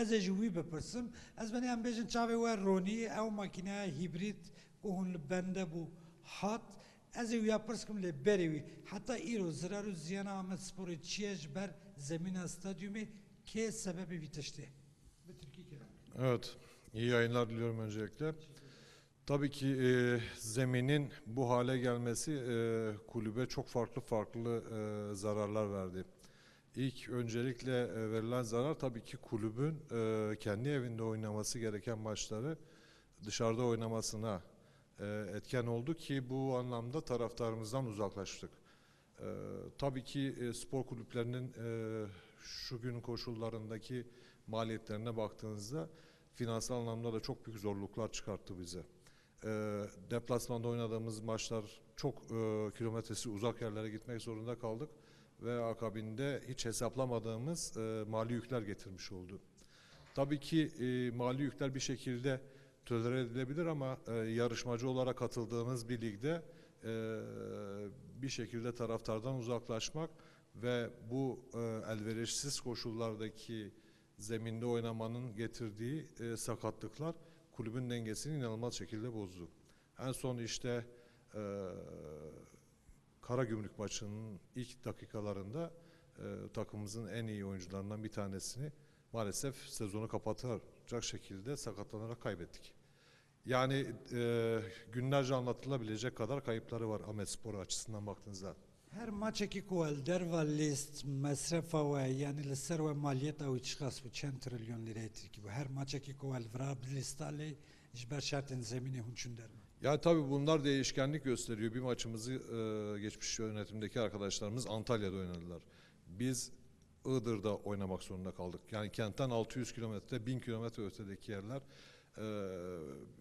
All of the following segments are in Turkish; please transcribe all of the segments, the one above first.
ez ê ji wî bipirsim ez benê em bêjin çavê we ronî ew makîneya hîbrid ku hûn li bende bû hat ez ê wîya pirskim lê berê wî heta îro zirar û ziyana Ahmet Sporê çi ye ji ber zemîna stadyumê kê sebebê vî tiştê Evet, iyi yayınlar diliyorum öncelikle. Tabii ki e, zeminin bu hale gelmesi e, kulübe çok farklı farklı e, zararlar verdi. İlk öncelikle e, verilen zarar tabii ki kulübün e, kendi evinde oynaması gereken maçları dışarıda oynamasına e, etken oldu ki bu anlamda taraftarımızdan uzaklaştık. Tabii ki spor kulüplerinin şu gün koşullarındaki maliyetlerine baktığınızda finansal anlamda da çok büyük zorluklar çıkarttı bize. Deplasmanda oynadığımız maçlar çok kilometresi uzak yerlere gitmek zorunda kaldık ve akabinde hiç hesaplamadığımız e, mali yükler getirmiş oldu. Tabii ki e, mali yükler bir şekilde tolere edilebilir ama e, yarışmacı olarak katıldığınız bir ligde e, bir şekilde taraftardan uzaklaşmak ve bu e, elverişsiz koşullardaki zeminde oynamanın getirdiği e, sakatlıklar kulübün dengesini inanılmaz şekilde bozdu. En son işte e, Karagümrük maçının ilk dakikalarında e, takımımızın en iyi oyuncularından bir tanesini maalesef sezonu kapatacak şekilde sakatlanarak kaybettik. Yani e, günlerce anlatılabilecek kadar kayıpları var Ahmet Spor açısından baktığınızda. her maçekî ku el derva lîst mesrefa we yanî li ser we maliyeta wî çiqas bû çend trilyon lîreyê Tirkî bû her maçekî ku el vira bi lîsta lê ji ber şertên Yani tabii bunlar değişkenlik gösteriyor. Bir maçımızı e, geçmiş yönetimdeki arkadaşlarımız Antalya'da oynadılar. Biz Iğdır'da oynamak zorunda kaldık. Yani kentten 600 kilometre, 1000 kilometre ötedeki yerler e,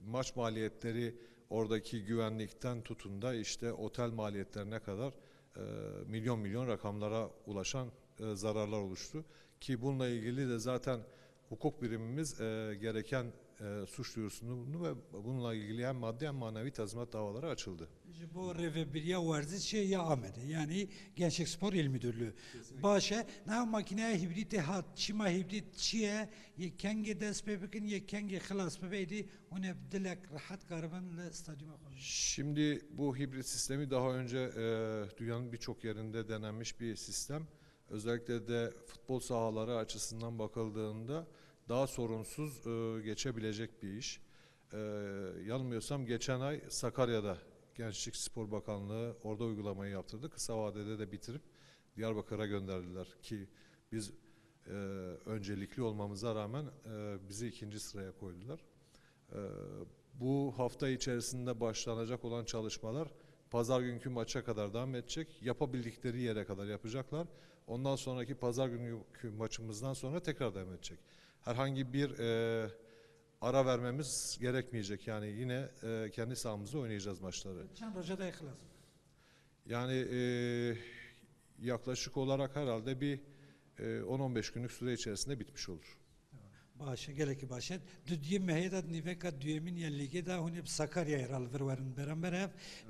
maç maliyetleri oradaki güvenlikten tutun da işte otel maliyetlerine kadar e, milyon milyon rakamlara ulaşan e, zararlar oluştu. Ki bununla ilgili de zaten hukuk birimimiz e, gereken suç duyurusunu ve bununla ilgili hem maddi hem manevi tazminat davaları açıldı. ji bo rêveberiya werzişê ya Amedê yanî Gençlik Spor İl Müdürlüğü. Baş e nav makineya hîbridê hat çima hîbrid çi ye yê kengê dest xilas bibe êdî hûn ê bi dilek rahat karibin li stadyuma xwe Şimdi bu hibrit sistemi daha önce e, dünyanın birçok yerinde denenmiş bir sistem. Özellikle de futbol sahaları açısından bakıldığında daha sorunsuz e, geçebilecek bir iş. E, yanılmıyorsam geçen ay Sakarya'da Gençlik Spor Bakanlığı orada uygulamayı yaptırdı. Kısa vadede de bitirip Diyarbakır'a gönderdiler ki biz e, öncelikli olmamıza rağmen e, bizi ikinci sıraya koydular. E, bu hafta içerisinde başlanacak olan çalışmalar pazar günkü maça kadar devam edecek. Yapabildikleri yere kadar yapacaklar. Ondan sonraki pazar günkü maçımızdan sonra tekrar devam edecek. Herhangi bir e, ara vermemiz gerekmeyecek. Yani yine e, kendi sahamızda oynayacağız maçları. Yani e, yaklaşık olarak herhalde bir e, 10-15 günlük süre içerisinde bitmiş olur. Baş e gelekî baş e du duyê mehê de nîveka duyêmîn ya ligê de hûn ê bi Sakaryayê re li vir werin beraber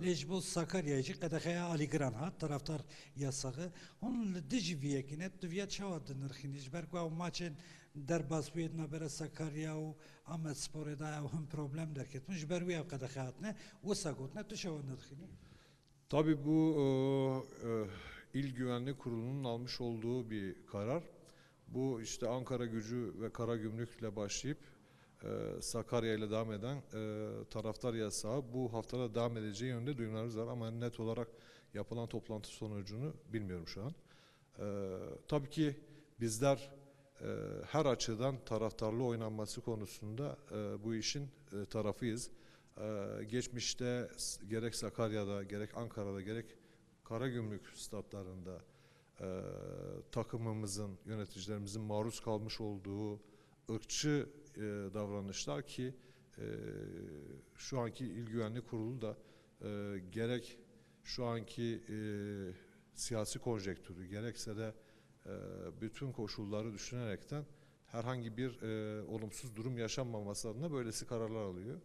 ji bo Sakaryayê jî qedexeya alîgiran hat taraftar yasağı. Hûn li dijî vî yekîne tu viya çawa dinirxînî ji ber ku ew maçên derbas bûyê nabere Sakarya û Ahmet Sporê da ew him problem derketin ji ber wî ev qedexe hatine wisa gotine tu çawa nirxînî Tabii bu e, e, İl Güvenlik Kurulu'nun almış olduğu bir karar. Bu işte Ankara Gücü ve Karagümrük'le başlayıp e, Sakarya ile devam eden e, taraftar yasağı bu haftada devam edeceği yönde duyumlarımız var ama net olarak yapılan toplantı sonucunu bilmiyorum şu an. E, tabii ki bizler e, her açıdan taraftarlı oynanması konusunda e, bu işin e, tarafıyız. Ee, geçmişte gerek Sakarya'da gerek Ankara'da gerek Karagümrük statlarında e, takımımızın yöneticilerimizin maruz kalmış olduğu ırkçı e, davranışlar ki e, şu anki İl Güvenlik Kurulu da e, gerek şu anki e, siyasi konjektürü gerekse de e, bütün koşulları düşünerekten herhangi bir e, olumsuz durum yaşanmaması adına böylesi kararlar alıyor.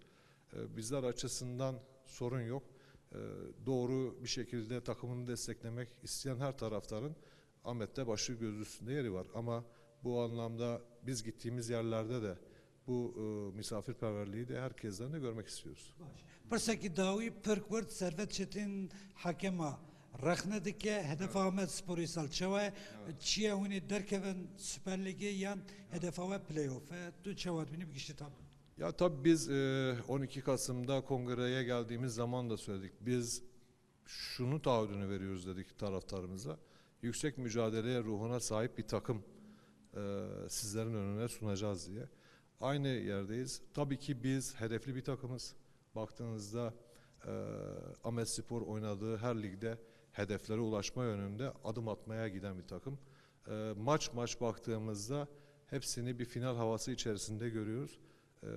E, bizler açısından sorun yok. E, doğru bir şekilde takımını desteklemek isteyen her taraftarın Ahmet'te başı gözü üstünde yeri var. Ama bu anlamda biz gittiğimiz yerlerde de bu e, misafirperverliği de herkesten de görmek istiyoruz. باش پرسکی داوی پرک ورد ثروت چتین حکما رخنه دکه هدف آمد سپوری سال چوه چیه هونی درکون سوپر لیگی یان هدف آمد پلی اوف تو چواد بینی بگیشتی تاب ya tabii biz e, 12 Kasım'da kongreye geldiğimiz zaman da söyledik. Biz şunu taahhüdünü veriyoruz dedik taraftarımıza. Yüksek mücadeleye ruhuna sahip bir takım e, sizlerin önüne sunacağız diye. Aynı yerdeyiz. Tabii ki biz hedefli bir takımız. Baktığınızda e, Ahmet Spor oynadığı her ligde hedeflere ulaşma yönünde adım atmaya giden bir takım. E, maç maç baktığımızda hepsini bir final havası içerisinde görüyoruz. Ee,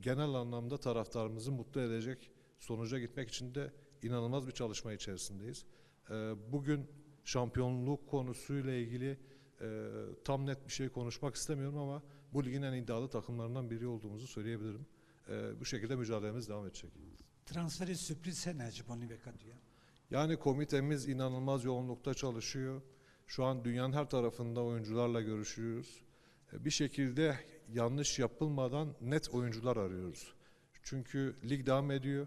genel anlamda taraftarımızı mutlu edecek sonuca gitmek için de inanılmaz bir çalışma içerisindeyiz. Ee, bugün şampiyonluk konusuyla ilgili e, tam net bir şey konuşmak istemiyorum ama bu ligin en iddialı takımlarından biri olduğumuzu söyleyebilirim. Ee, bu şekilde mücadelemiz devam edecek. transferi sürpriz he necip onu bekatıyor. Yani komitemiz inanılmaz yoğunlukta çalışıyor. Şu an dünyanın her tarafında oyuncularla görüşüyoruz. Bir şekilde yanlış yapılmadan net oyuncular arıyoruz. Çünkü lig devam ediyor.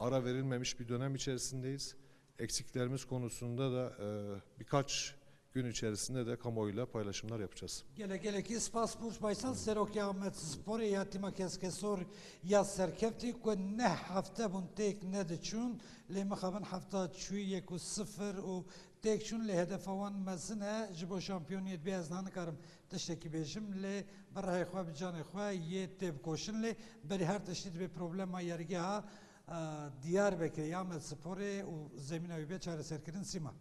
Ara verilmemiş bir dönem içerisindeyiz. Eksiklerimiz konusunda da e, birkaç gün içerisinde de kamuoyuyla paylaşımlar yapacağız. Gele gele ki spas burç baysal serok Ahmet Spor ya tima keskesor ya serkefti ku ne hafta bun tek ne de çun le mekhaben hafta çuye ku sıfır o tek çun le hedef avan mezine jibo şampiyoniyet bir aznan karım tişteki bejim le berahay xwa bi canê xwe yê tê bikoşin lê berî her tiştî bir problema yergeha Diyarbekir ya Ahmet Sporê û zemîna wî bê çareserkirin sîma.